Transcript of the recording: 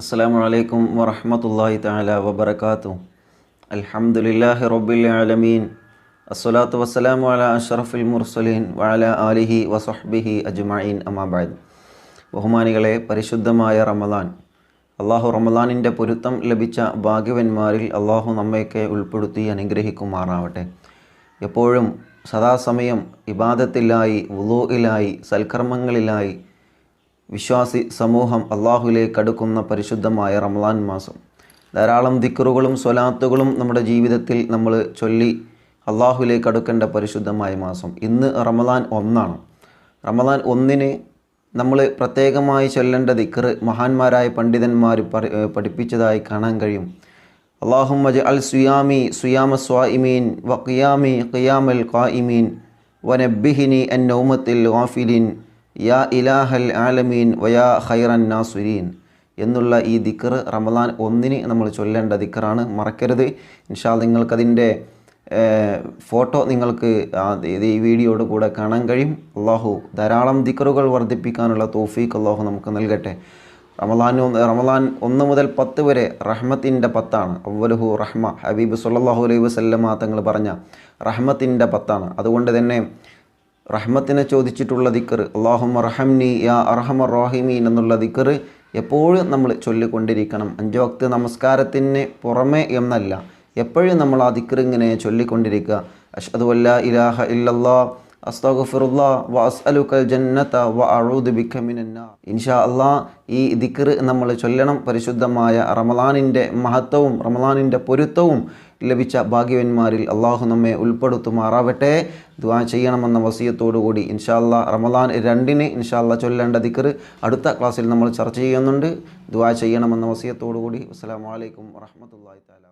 അസ്സാം വലൈക്കും വറഹമത്തല്ലാഹി തആല വബറകാതു അൽഹംദുലില്ലാഹി റബ്ബിൽ ആലമീൻ. അസ്സലാത്തു വസ്സലാമു അലാ അഷറഫുൽ മുർസലീൻ വഅല ആലിഹി വസഹ്ബിഹി അജ്മഈൻ. അമാബാദ് ബഹുമാനികളെ പരിശുദ്ധമായ റമദാൻ. അള്ളാഹു റമദാനിന്റെ പൊരുത്തം ലഭിച്ച ഭാഗ്യവന്മാരിൽ അള്ളാഹു നമ്മയൊക്കെ ഉൾപ്പെടുത്തി അനുഗ്രഹിക്കുമാറാവട്ടെ. എപ്പോഴും സദാസമയം ഇബാദത്തിലായി വുളൂയിലായി സൽക്കർമ്മങ്ങളിലായി വിശ്വാസി സമൂഹം അള്ളാഹുലേക്ക് അടുക്കുന്ന പരിശുദ്ധമായ റംലാൻ മാസം. ധാരാളം ദിക്കറുകളും സ്വലാത്തുകളും നമ്മുടെ ജീവിതത്തിൽ നമ്മൾ ചൊല്ലി അള്ളാഹുലേക്ക് അടുക്കേണ്ട പരിശുദ്ധമായ മാസം. ഇന്ന് റമദാൻ ഒന്നാണ്. റമദാൻ ഒന്നിന് നമ്മൾ പ്രത്യേകമായി ചൊല്ലേണ്ട ദിക്കർ മഹാന്മാരായ പണ്ഡിതന്മാർ പഠിപ്പിച്ചതായി കാണാൻ കഴിയും. അള്ളാഹു മജ അൽ സുയാമി സുയാമ സ്വാഇമീൻ വ ഖിയാമി ഖിയാമൽ ഖായിമീൻ വനബിഹിനി അൻ നൗമത്തിൽ വാഫിലിൻ യാ ഇലാഹൽ ആലമീൻ വയാ ഖൈറൻ നാസുരീൻ എന്നുള്ള ഈ ദിക്കർ റമദാൻ ഒന്നിന് നമ്മൾ ചൊല്ലേണ്ട ദിക്കറാണ്. മറക്കരുത്. ഇൻഷാ നിങ്ങൾക്കതിന്റെ ഫോട്ടോ നിങ്ങൾക്ക് ഈ വീഡിയോയുടെ കൂടെ കാണാൻ കഴിയും. അള്ളാഹു ധാരാളം ദിക്കറുകൾ വർദ്ധിപ്പിക്കാനുള്ള തോഫീക്ക് അള്ളാഹു നമുക്ക് നൽകട്ടെ. റമദാൻ റമദാൻ ഒന്ന് മുതൽ പത്ത് വരെ റഹ്മത്തിന്റെ പത്താണ്. അവലുഹു റഹ്മ. ഹബീബ് സുല്ലാഹു അലൈഹി വസല്ലമ തങ്ങൾ പറഞ്ഞ റഹ്മത്തിന്റെ പത്താണ്. അതുകൊണ്ട് തന്നെ റഹ്മത്തിനെ ചോദിച്ചിട്ടുള്ള ദിക്കർ അള്ളാഹുമ റഹംനി യാ അർഹമ റോഹിമീൻ എന്നുള്ള ദിക്കർ എപ്പോഴും നമ്മൾ ചൊല്ലിക്കൊണ്ടിരിക്കണം. അഞ്ച് വക്ത് നമസ്കാരത്തിന് പുറമേ എന്നല്ല എപ്പോഴും നമ്മൾ ആ ദിക്കർ ഇങ്ങനെ ചൊല്ലിക്കൊണ്ടിരിക്കുക. അഷ്ഹദു അല്ല ഇലാഹ ഇല്ലല്ലാ അസ്തഗ്ഫിറുല്ലാ ജന്നത മിനന്നാർ ഇൻഷാ അല്ലാ ഈ ദിക്കർ നമ്മൾ ചൊല്ലണം പരിശുദ്ധമായ റമലാനിന്റെ മഹത്വവും റമലാനിന്റെ പൊരുത്തവും ലഭിച്ച ഭാഗ്യവന്മാരിൽ അള്ളാഹു നമ്മെ ഉൾപ്പെടുത്തുമാറാവട്ടെ. ദുആ ചെയ്യണമെന്ന വസീയത്തോടുകൂടി ഇൻഷാ അല്ലാ റമദാൻ രണ്ടിന് ഇൻഷാല്ല ചൊല്ലേണ്ട ദിക്കർ അടുത്ത ക്ലാസ്സിൽ നമ്മൾ ചർച്ച ചെയ്യുന്നുണ്ട്. ദുആ ചെയ്യണമെന്ന വസീയത്തോടുകൂടി അസ്സലാമു അലൈക്കും താലാ തആല